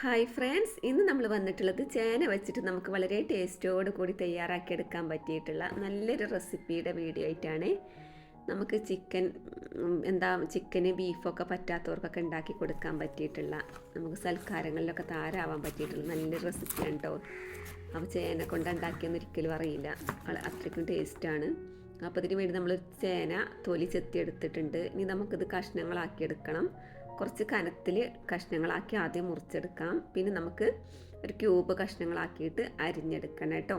Hi friends ഇന്ന് നമ്മൾ വന്നിട്ടുള്ളത് ചേന വെച്ചിട്ട് നമുക്ക് വളരെ ടേസ്റ്റോട് കൂടി തയ്യാറാക്കിയെടുക്കാൻ പറ്റിയിട്ടുള്ള നല്ലൊരു റെസിപ്പിയുടെ വീഡിയോ ആയിട്ടാണ്. നമുക്ക് ചിക്കൻ എന്താ ചിക്കന് ബീഫൊക്കെ പറ്റാത്തവർക്കൊക്കെ ഉണ്ടാക്കി കൊടുക്കാൻ പറ്റിയിട്ടുള്ള നമുക്ക് സൽക്കാരങ്ങളിലൊക്കെ താരാവാൻ പറ്റിയിട്ടുള്ള നല്ലൊരു റെസിപ്പിയാണ് കേട്ടോ അപ്പോൾ ചേന കൊണ്ട് ഉണ്ടാക്കിയെന്ന് ഒരിക്കലും അറിയില്ല. അത്രയ്ക്കും ടേസ്റ്റാണ്. അപ്പോൾ ഇതിന് വേണ്ടി നമ്മൾ ചേന തൊലി ചെത്തി എടുത്തിട്ടുണ്ട്. ഇനി നമുക്കിത് കഷ്ണങ്ങളാക്കി എടുക്കണം. കുറച്ച് കനത്തിൽ കഷ്ണങ്ങളാക്കി ആദ്യം മുറിച്ചെടുക്കാം. പിന്നെ നമുക്ക് ഒരു ക്യൂബ് കഷ്ണങ്ങളാക്കിയിട്ട് അരിഞ്ഞെടുക്കണം കേട്ടോ.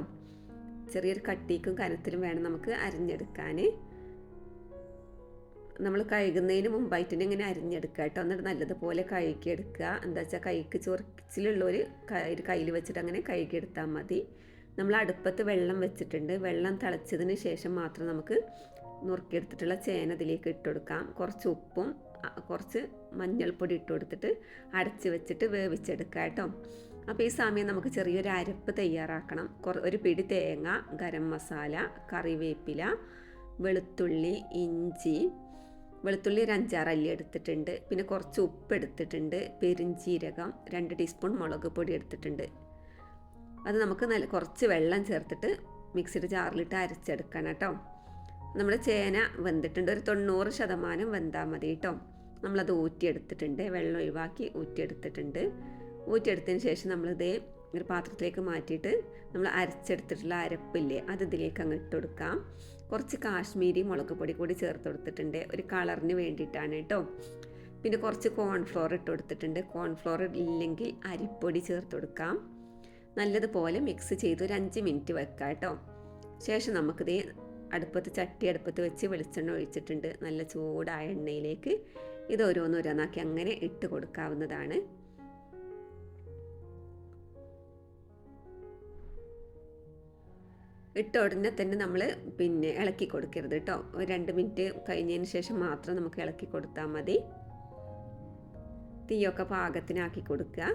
ചെറിയൊരു കട്ടിക്കും കനത്തിലും വേണം നമുക്ക് അരിഞ്ഞെടുക്കാൻ. നമ്മൾ കഴുകുന്നതിന് മുമ്പായിട്ട് തന്നെ ഇങ്ങനെ അരിഞ്ഞെടുക്കുക കേട്ടോ. എന്നിട്ട് നല്ലതുപോലെ കഴുകിയെടുക്കുക. എന്താ വെച്ചാൽ കൈക്ക് ചൊറിച്ചിലുള്ളവർ ഒരു കയ്യിൽ വെച്ചിട്ട് അങ്ങനെ കഴുകിയെടുത്താൽ മതി. നമ്മൾ അടുപ്പത്ത് വെള്ളം വെച്ചിട്ടുണ്ട്. വെള്ളം തിളച്ചതിന് ശേഷം മാത്രം നമുക്ക് നുറുക്കിയെടുത്തിട്ടുള്ള ചേന ഇതിലേക്ക് ഇട്ടുകൊടുക്കാം കുറച്ച് ഉപ്പും കുറച്ച് മഞ്ഞൾപ്പൊടി ഇട്ട് കൊടുത്തിട്ട് അടച്ച് വെച്ചിട്ട് വേവിച്ചെടുക്കുക കേട്ടോ. അപ്പോൾ ഈ സമയം നമുക്ക് ചെറിയൊരു അരപ്പ് തയ്യാറാക്കണം. ഒരു പിടി തേങ്ങ ഗരം മസാല കറിവേപ്പില വെളുത്തുള്ളി ഇഞ്ചി. വെളുത്തുള്ളി ഒരു അഞ്ചാറ് അല്ലി എടുത്തിട്ടുണ്ട്. പിന്നെ കുറച്ച് ഉപ്പ് എടുത്തിട്ടുണ്ട്. പെരിഞ്ചീരകം രണ്ട് ടീസ്പൂൺ മുളക് പൊടി എടുത്തിട്ടുണ്ട്. അത് നമുക്ക് നല്ല കുറച്ച് വെള്ളം ചേർത്തിട്ട് മിക്സിയുടെ ജാറിലിട്ട് അരച്ചെടുക്കണം കേട്ടോ. നമ്മുടെ ചേന വെന്തിട്ടുണ്ട്. ഒരു തൊണ്ണൂറ് ശതമാനം വെന്താൽ മതി കേട്ടോ നമ്മളത് ഊറ്റിയെടുത്തിട്ടുണ്ട്. വെള്ളം ഒഴിവാക്കി ഊറ്റിയെടുത്തിട്ടുണ്ട്. ഊറ്റിയെടുത്തതിന് ശേഷം നമ്മളിത് ഒരു പാത്രത്തിലേക്ക് മാറ്റിയിട്ട് നമ്മൾ അരച്ചെടുത്തിട്ടുള്ള അരപ്പില്ലേ അത് ഇതിലേക്ക് അങ്ങ് ഇട്ട് കൊടുക്കാം. കുറച്ച് കാശ്മീരി മുളക് പൊടി കൂടി ചേർത്ത് കൊടുത്തിട്ടുണ്ട്. ഒരു കളറിന് വേണ്ടിയിട്ടാണ് കേട്ടോ പിന്നെ കുറച്ച് കോൺഫ്ലോർ ഇട്ട് കൊടുത്തിട്ടുണ്ട്. കോൺഫ്ലോർ ഇല്ലെങ്കിൽ അരിപ്പൊടി ചേർത്ത് കൊടുക്കാം. നല്ലതുപോലെ മിക്സ് ചെയ്ത് ഒരു അഞ്ച് മിനിറ്റ് വെക്കാം കേട്ടോ ശേഷം നമുക്കിത് അടുപ്പത്ത് ചട്ടി അടുപ്പത്ത് വെച്ച് വെളിച്ചെണ്ണ ഒഴിച്ചിട്ടുണ്ട്. നല്ല ചൂടായ എണ്ണയിലേക്ക് ഇത് ഓരോന്നോരോന്നാക്കി അങ്ങനെ ഇട്ട് കൊടുക്കാവുന്നതാണ്. ഇട്ട ഉടനെ തന്നെ നമ്മൾ പിന്നെ ഇളക്കി കൊടുക്കരുത് കേട്ടോ. ഒരു രണ്ട് മിനിറ്റ് കഴിഞ്ഞതിന് ശേഷം മാത്രം നമുക്ക് ഇളക്കി കൊടുത്താൽ മതി. തീയൊക്കെ പാകത്തിനാക്കി കൊടുക്കുക.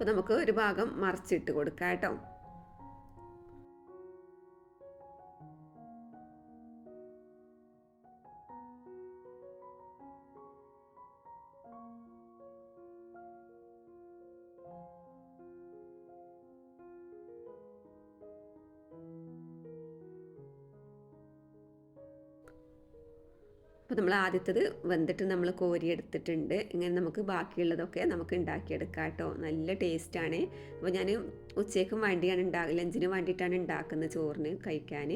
അപ്പോൾ നമുക്ക് ഒരു ഭാഗം മറിച്ചിട്ട് കൊടുക്കാം കേട്ടോ അപ്പോൾ നമ്മൾ ആദ്യത്തത് വെന്തിട്ട് നമ്മൾ കോരിയെടുത്തിട്ടുണ്ട് ഇങ്ങനെ നമുക്ക് ബാക്കിയുള്ളതൊക്കെ നമുക്ക് ഉണ്ടാക്കിയെടുക്കാം കേട്ടോ. നല്ല ടേസ്റ്റാണ് അപ്പോൾ ഞാൻ ഉച്ചയ്ക്കും വേണ്ടിയാണ് ഉണ്ടാ ലഞ്ചിന് വേണ്ടിയിട്ടാണ് ഉണ്ടാക്കുന്നത് ചോറിന് കഴിക്കാൻ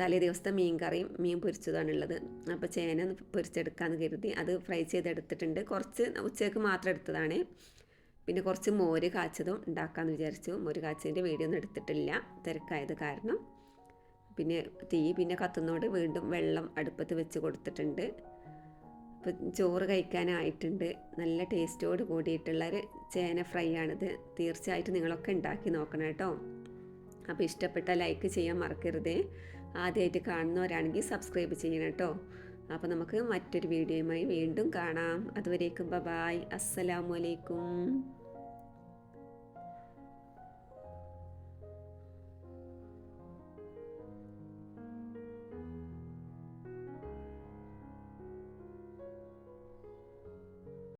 തലേ ദിവസത്തെ മീൻ കറിയും മീൻ പൊരിച്ചതാണുള്ളത്. അപ്പോൾ ചേന പൊരിച്ചെടുക്കാമെന്ന് കരുതി അത് ഫ്രൈ ചെയ്തെടുത്തിട്ടുണ്ട്. കുറച്ച് ഉച്ചയ്ക്ക് മാത്രം എടുത്തതാണ്. പിന്നെ കുറച്ച് മോര് കാച്ചതും ഉണ്ടാക്കാമെന്ന് വിചാരിച്ചു. മോര് കാച്ചതിന്റെ വീഡിയോ ഒന്നും എടുത്തിട്ടില്ല. തിരക്കായത് കാരണം. പിന്നെ തീ പിന്നെ കത്തുന്നോട് വീണ്ടും വെള്ളം അടുപ്പത്ത് വെച്ച് കൊടുത്തിട്ടുണ്ട്. ഇപ്പം ചോറ് കഴിക്കാനായിട്ടുണ്ട്. നല്ല ടേസ്റ്റോട് കൂടിയിട്ടുള്ളൊരു ചേന ഫ്രൈ ആണിത് തീർച്ചയായിട്ടും നിങ്ങളൊക്കെ ഉണ്ടാക്കി നോക്കണം കേട്ടോ. അപ്പോൾ ഇഷ്ടപ്പെട്ട ലൈക്ക് ചെയ്യാൻ മറക്കരുതേ. ആദ്യമായിട്ട് കാണുന്നവരാണെങ്കിൽ സബ്സ്ക്രൈബ് ചെയ്യണം കേട്ടോ. അപ്പോൾ നമുക്ക് മറ്റൊരു വീഡിയോയുമായി വീണ്ടും കാണാം. അതുവരേക്കും ബ ബായ്. അസ്സലാമലൈക്കും